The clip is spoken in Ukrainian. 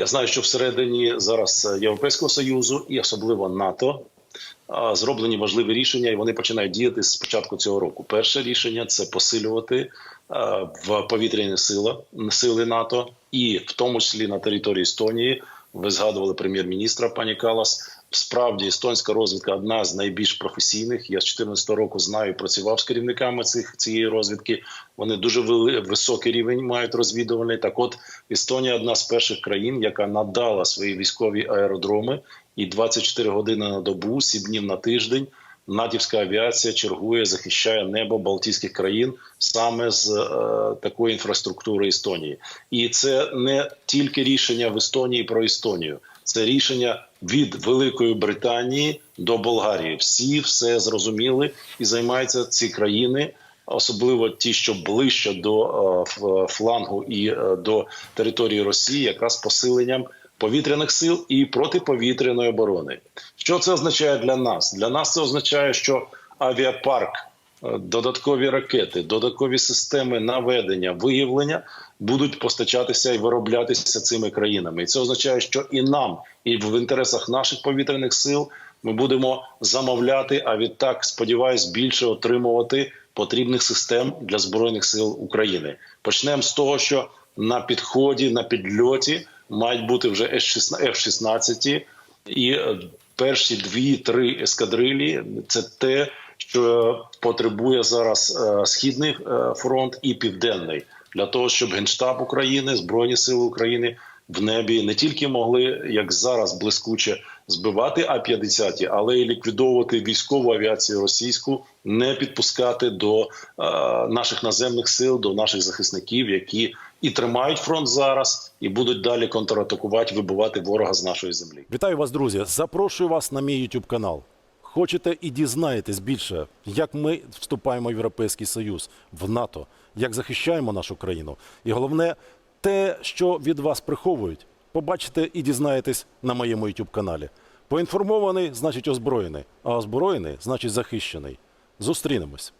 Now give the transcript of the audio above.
Я знаю, що всередині зараз Європейського союзу і особливо НАТО зроблені важливі рішення, і вони починають діяти з початку цього року. Перше рішення це посилювати в повітряні сили, сили НАТО, і в тому числі на території Естонії. Ви згадували прем'єр-міністра пані Калас. Справді естонська розвідка одна з найбільш професійних. Я з 14 року знаю, працював з керівниками цих цієї розвідки. Вони дуже високий рівень мають розвідувальний. Так, от Естонія одна з перших країн, яка надала свої військові аеродроми, і 24 години на добу, 7 днів на тиждень. Натівська авіація чергує, захищає небо Балтійських країн саме з е, такої інфраструктури Естонії, і це не тільки рішення в Естонії про Естонію, це рішення від Великої Британії до Болгарії. Всі все зрозуміли і займаються ці країни, особливо ті, що ближче до е, флангу і е, до території Росії, якраз посиленням повітряних сил і протиповітряної оборони. Що це означає для нас? Для нас це означає, що авіапарк, е, додаткові ракети, додаткові системи наведення, виявлення будуть постачатися і вироблятися цими країнами. І це означає, що і нам, і в інтересах наших повітряних сил ми будемо замовляти, а відтак, сподіваюсь, більше отримувати потрібних систем для збройних сил України. Почнемо з того, що на підході, на підльоті мають бути вже F-16 і е, перші дві-три ескадрилі. Це те, що потребує зараз е, східний е, фронт і південний для того, щоб генштаб України, збройні сили України в небі не тільки могли, як зараз блискуче збивати А-50, але й ліквідовувати військову авіацію російську, не підпускати до е, наших наземних сил, до наших захисників, які і тримають фронт зараз, і будуть далі контратакувати, вибивати ворога з нашої землі. Вітаю вас, друзі! Запрошую вас на мій YouTube канал. Хочете і дізнаєтесь більше, як ми вступаємо в Європейський Союз, в НАТО, як захищаємо нашу країну. І головне, те, що від вас приховують, побачите і дізнаєтесь на моєму YouTube каналі. Поінформований значить озброєний, а озброєний значить захищений. Зустрінемось.